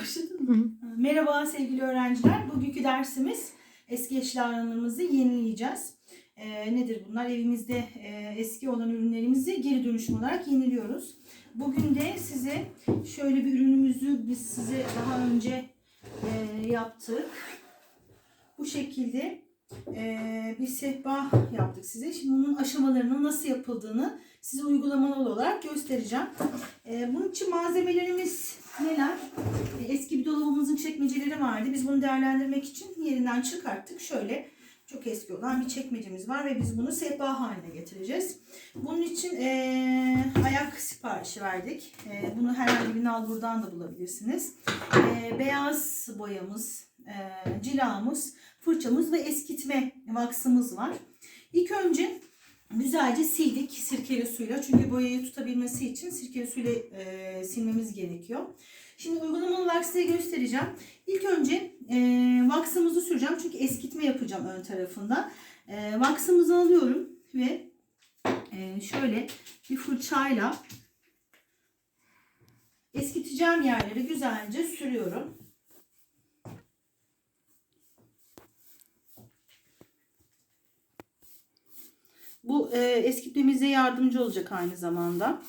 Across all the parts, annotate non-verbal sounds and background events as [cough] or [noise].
Başladın mı? Merhaba sevgili öğrenciler. Bugünkü dersimiz eski eşyalarımızı yenileyeceğiz. Ee, nedir bunlar? Evimizde e, eski olan ürünlerimizi geri dönüşüm olarak yeniliyoruz. Bugün de size şöyle bir ürünümüzü biz size daha önce e, yaptık. Bu şekilde e, bir sehpa yaptık size. Şimdi bunun aşamalarının nasıl yapıldığını size uygulamalı olarak göstereceğim. E, bunun için malzemelerimiz neler? E, Eski bir dolabımızın çekmeceleri vardı. Biz bunu değerlendirmek için yerinden çıkarttık. Şöyle çok eski olan bir çekmecemiz var ve biz bunu sehpa haline getireceğiz. Bunun için ayak siparişi verdik. Bunu herhangi bir nalburdan da bulabilirsiniz. Beyaz boyamız, e, cilamız, fırçamız ve eskitme vaksımız var. İlk önce güzelce sildik sirkeli suyla. Çünkü boyayı tutabilmesi için sirkeli suyla e, silmemiz gerekiyor. Şimdi uygulamalı olarak göstereceğim. İlk önce e, vaksımızı süreceğim. Çünkü eskitme yapacağım ön tarafında. E, vaksımızı alıyorum ve e, şöyle bir fırçayla eskiteceğim yerleri güzelce sürüyorum. Bu e, eskitmemize yardımcı olacak aynı zamanda.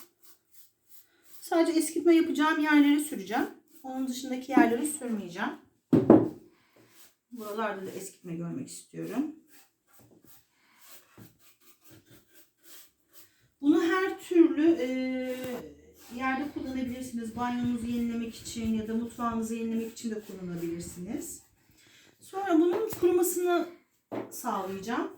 Sadece eskitme yapacağım yerleri süreceğim. Onun dışındaki yerleri sürmeyeceğim. Buralarda da eskitme görmek istiyorum. Bunu her türlü e, yerde kullanabilirsiniz. Banyonuzu yenilemek için ya da mutfağınızı yenilemek için de kullanabilirsiniz. Sonra bunun kurumasını sağlayacağım.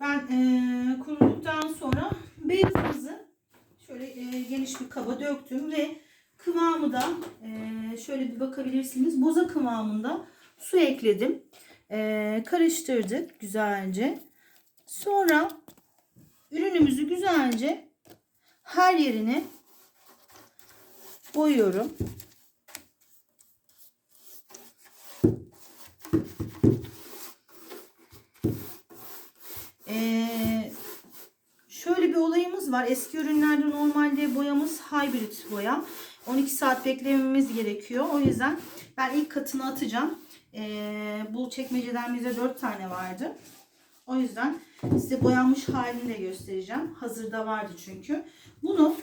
Ben eee kuruduktan sonra beyazımızı şöyle eee, geniş bir kaba döktüm ve kıvamı da eee, şöyle bir bakabilirsiniz. Boza kıvamında su ekledim. Eee, karıştırdık güzelce. Sonra ürünümüzü güzelce her yerine boyuyorum. Ee, şöyle bir olayımız var. Eski ürünlerde normalde boyamız hybrid boya. 12 saat beklememiz gerekiyor. O yüzden ben ilk katını atacağım. Ee, bu çekmeceden bize 4 tane vardı. O yüzden size boyanmış halini de göstereceğim. Hazırda vardı çünkü. Bunu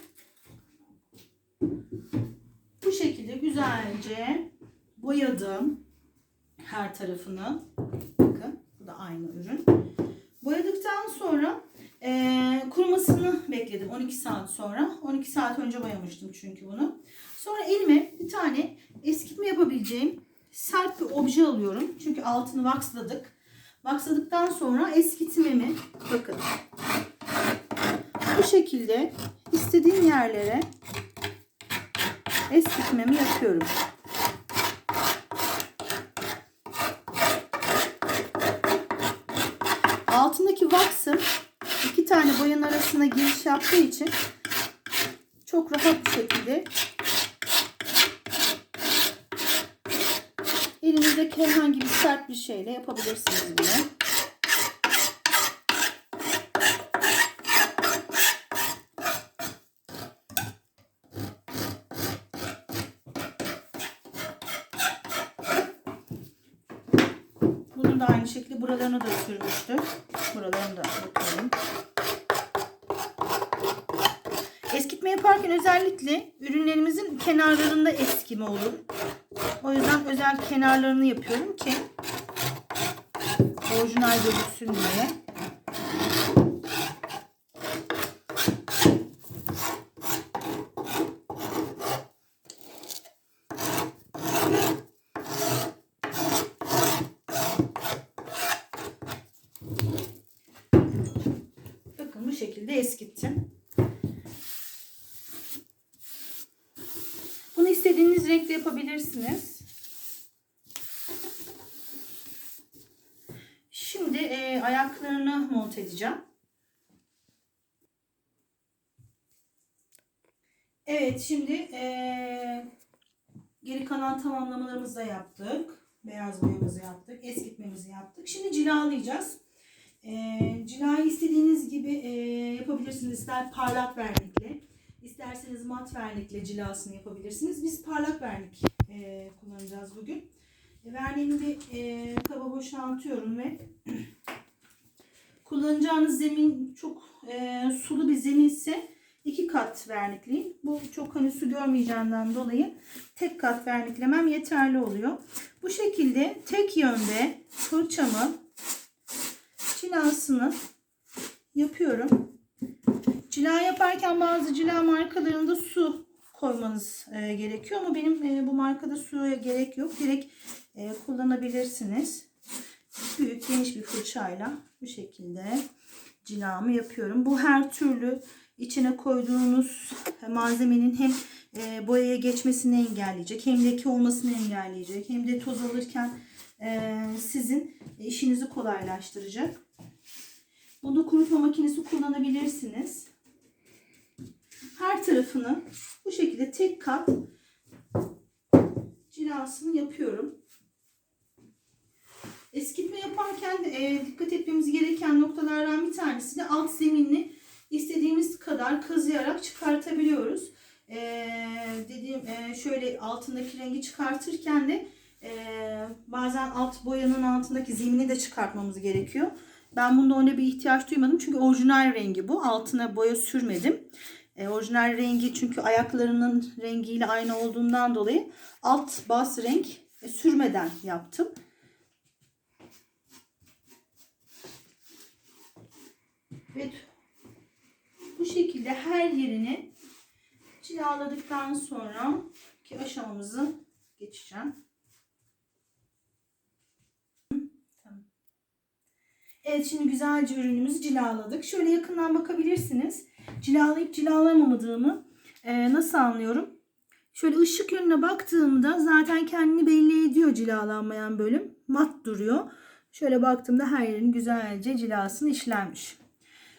bu şekilde güzelce boyadım her tarafını. Bakın bu da aynı ürün. Boyadıktan sonra eee, kurumasını bekledim 12 saat sonra. 12 saat önce boyamıştım çünkü bunu. Sonra elime bir tane eskitme yapabileceğim sert bir obje alıyorum. Çünkü altını vaksladık. Vaksladıktan sonra eskitmemi bakın bu şekilde istediğim yerlere eskitmemi yapıyorum. Altındaki vaksım iki tane boyanın arasına giriş yaptığı için çok rahat bir şekilde elinizdeki herhangi bir sert bir şeyle yapabilirsiniz bunu. Bunu da aynı şekilde buralarına da sürmüştüm. Buralarını da yapıyorum. Eskitme yaparken özellikle ürünlerimizin kenarlarında eskime olur. O yüzden özel kenarlarını yapıyorum ki orijinal gözüksün diye. Bakın bu şekilde eskittim. Bunu istediğiniz renkte yapabilirsiniz. Şimdi e, ayaklarını monte edeceğim. Evet şimdi e, geri kalan tamamlamalarımızı da yaptık. Beyaz boyamızı yaptık. Eskitmemizi yaptık. Şimdi cilalayacağız. E, cilayı istediğiniz gibi e, yapabilirsiniz. İster parlak vernikle, isterseniz mat vernikle cilasını yapabilirsiniz. Biz parlak vernik e, kullanacağız bugün. E, verniğimi bir e, kaba boşaltıyorum ve [clears throat] kullanacağınız zemin çok e, sulu bir zeminse iki kat vernikleyeyim. Bu çok hani su görmeyeceğinden dolayı tek kat verniklemem yeterli oluyor. Bu şekilde tek yönde fırçamı cilasını yapıyorum. Cila yaparken bazı cila markalarında su koymanız e, gerekiyor ama benim e, bu markada suya gerek yok. Direkt e, kullanabilirsiniz. Büyük geniş bir fırçayla bu şekilde cilamı yapıyorum. Bu her türlü içine koyduğunuz malzemenin hem e, boyaya geçmesini engelleyecek hem leke olmasını engelleyecek hem de toz alırken e, sizin işinizi kolaylaştıracak. Bunu kurutma makinesi kullanabilirsiniz. Her tarafını bu şekilde tek kat cilasını yapıyorum. Eskitme yaparken e, dikkat etmemiz gereken noktalardan bir tanesi de alt zeminini istediğimiz kadar kazıyarak çıkartabiliyoruz. E, dediğim e, şöyle altındaki rengi çıkartırken de e, bazen alt boyanın altındaki zemini de çıkartmamız gerekiyor. Ben bunda ona bir ihtiyaç duymadım çünkü orijinal rengi bu. Altına boya sürmedim. E, orijinal rengi çünkü ayaklarının rengiyle aynı olduğundan dolayı alt bas renk e, sürmeden yaptım. Ve bu şekilde her yerini cilaladıktan sonra ki aşamamızı geçeceğim. Evet şimdi güzelce ürünümüzü cilaladık. Şöyle yakından bakabilirsiniz. Cilalayıp cilalamamadığımı e, nasıl anlıyorum? Şöyle ışık yönüne baktığımda zaten kendini belli ediyor cilalanmayan bölüm. Mat duruyor. Şöyle baktığımda her yerin güzelce cilasını işlenmiş.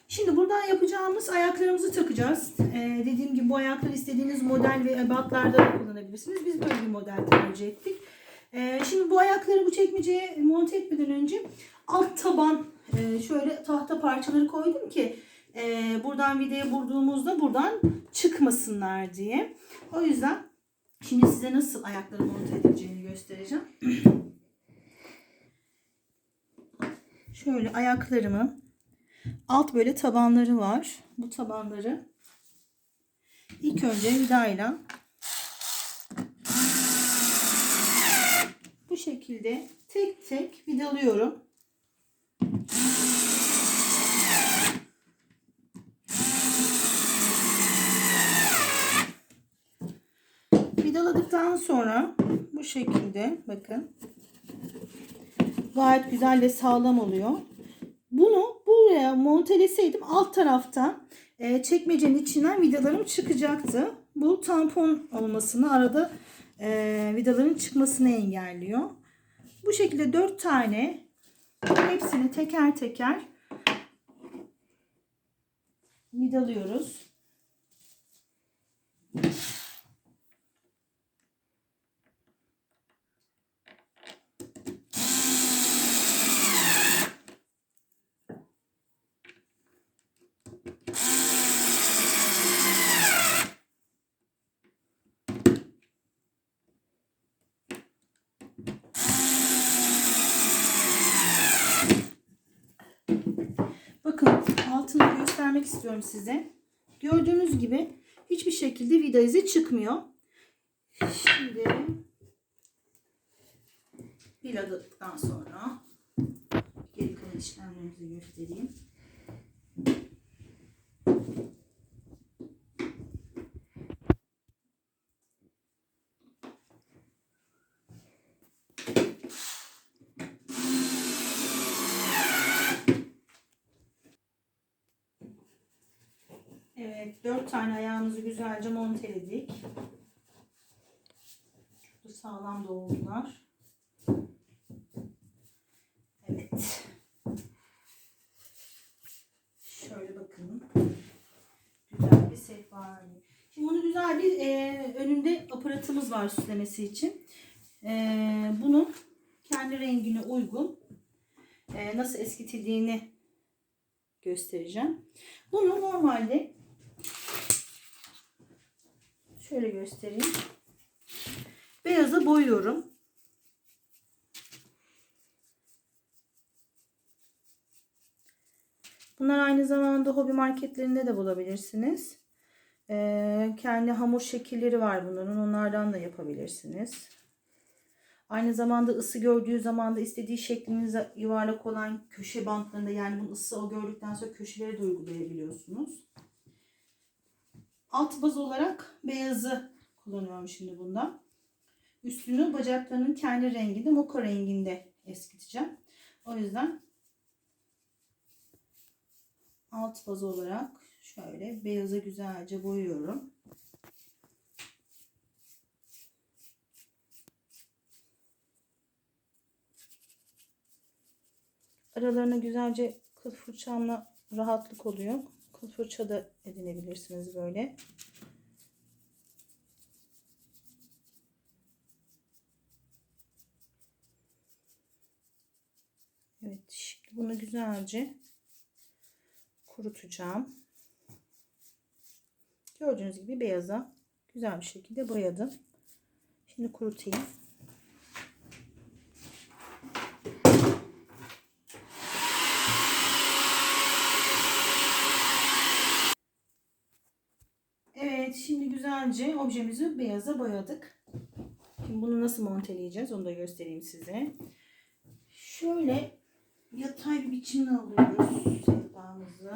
Şimdi buradan yapacağımız ayaklarımızı takacağız. Ee, dediğim gibi bu ayakları istediğiniz model ve ebatlarda da kullanabilirsiniz. Biz böyle bir model tercih ettik. Ee, şimdi bu ayakları bu çekmeceye monte etmeden önce alt taban e, şöyle tahta parçaları koydum ki e, buradan vidaya vurduğumuzda buradan çıkmasınlar diye. O yüzden şimdi size nasıl ayakları monte edileceğini göstereceğim. Şöyle ayaklarımı alt böyle tabanları var. Bu tabanları ilk önce vidayla bu şekilde tek tek vidalıyorum. Vidaladıktan sonra bu şekilde bakın gayet güzel ve sağlam oluyor. Bunu buraya monteleseydim alt tarafta e, çekmecenin içinden vidalarım çıkacaktı. Bu tampon olmasını arada e, vidaların çıkmasını engelliyor. Bu şekilde 4 tane hepsini teker teker vidalıyoruz. Bakın altını göstermek istiyorum size. Gördüğünüz gibi hiçbir şekilde vida izi çıkmıyor. Şimdi vidaladıktan sonra geri kalan işlemlerimizi göstereyim. 4 tane ayağımızı güzelce monteledik. Çok sağlam doğurdular. Evet. Şöyle bakın. Güzel bir set. Şimdi bunu güzel bir e, önünde aparatımız var süslemesi için. E, bunun kendi rengine uygun e, nasıl eskitildiğini göstereceğim. Bunu normalde şöyle göstereyim. Beyaza boyuyorum. Bunlar aynı zamanda hobi marketlerinde de bulabilirsiniz. Ee, kendi hamur şekilleri var bunların. Onlardan da yapabilirsiniz. Aynı zamanda ısı gördüğü zaman da istediği şeklinize yuvarlak olan köşe bantlarında yani bunun ısı o gördükten sonra köşelere de uygulayabiliyorsunuz. Alt baz olarak beyazı kullanıyorum şimdi bunda. Üstünü bacaklarının kendi renginde moka renginde eskiteceğim. O yüzden alt baz olarak şöyle beyaza güzelce boyuyorum. Aralarına güzelce kıl fırçamla rahatlık oluyor. Kıl da edinebilirsiniz böyle. Evet şimdi bunu güzelce kurutacağım. Gördüğünüz gibi beyaza güzel bir şekilde boyadım. Şimdi kurutayım. Evet güzelce objemizi beyaza boyadık. Şimdi bunu nasıl monteleyeceğiz onu da göstereyim size. Şöyle yatay bir biçimde alıyoruz sehpamızı.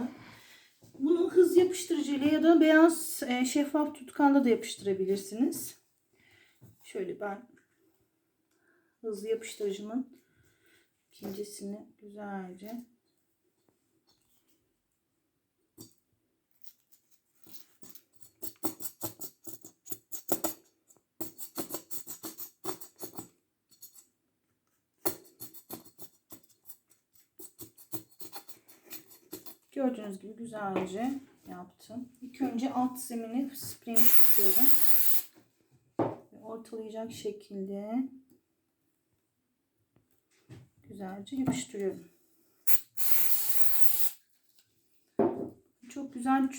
Bunu hız yapıştırıcıyla ya da beyaz e, şeffaf tutkanla da yapıştırabilirsiniz. Şöyle ben hızlı yapıştırıcımın ikincisini güzelce Gördüğünüz gibi güzelce yaptım. İlk önce alt zemini spreyini sıkıyorum. Ve ortalayacak şekilde güzelce yapıştırıyorum. Çok güzel.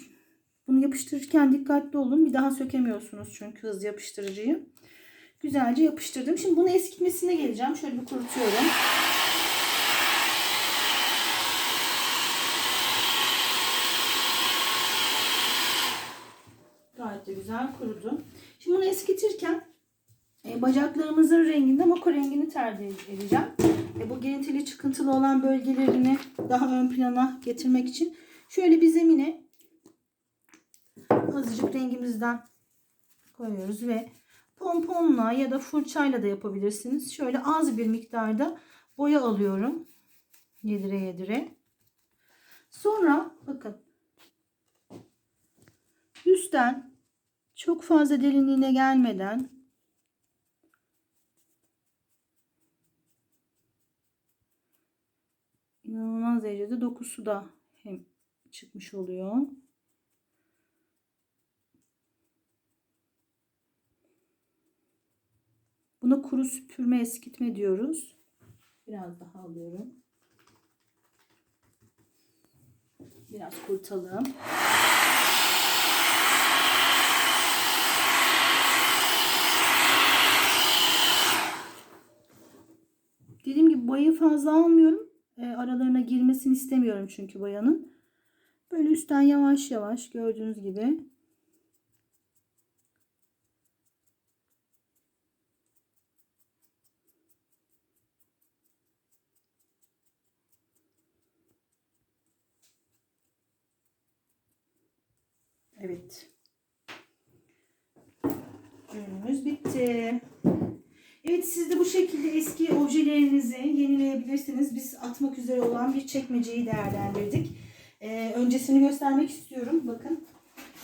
Bunu yapıştırırken dikkatli olun. Bir daha sökemiyorsunuz çünkü hız yapıştırıcıyı. Güzelce yapıştırdım. Şimdi bunu eskitmesine geleceğim. Şöyle bir kurutuyorum. Gayet de güzel kurudu. Şimdi bunu eskitirken e, bacaklarımızın renginde moka rengini tercih edeceğim. E, bu girintili çıkıntılı olan bölgelerini daha ön plana getirmek için şöyle bir zemine azıcık rengimizden koyuyoruz ve pomponla ya da fırçayla da yapabilirsiniz. Şöyle az bir miktarda boya alıyorum. Yedire yedire. Sonra bakın üstten çok fazla derinliğine gelmeden inanılmaz derecede dokusu da hem çıkmış oluyor. Buna kuru süpürme eskitme diyoruz. Biraz daha alıyorum. Biraz kurutalım. Dediğim gibi boyayı fazla almıyorum. E, aralarına girmesini istemiyorum çünkü boyanın. Böyle üstten yavaş yavaş gördüğünüz gibi Evet. Ürünümüz bitti. Evet siz de bu şekilde eski objelerinizi yenileyebilirsiniz. Biz atmak üzere olan bir çekmeceyi değerlendirdik. Ee, öncesini göstermek istiyorum. Bakın.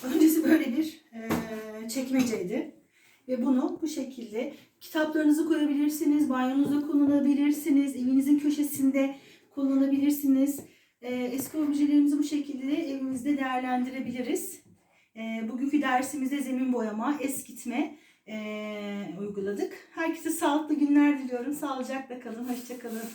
Öncesi böyle bir e, çekmeceydi. Ve bunu bu şekilde kitaplarınızı koyabilirsiniz, banyonuzda kullanabilirsiniz, evinizin köşesinde kullanabilirsiniz. Ee, eski objelerimizi bu şekilde evinizde değerlendirebiliriz. E, bugünkü dersimizde zemin boyama, eskitme e, uyguladık. Herkese sağlıklı günler diliyorum. Sağlıcakla kalın, hoşça kalın.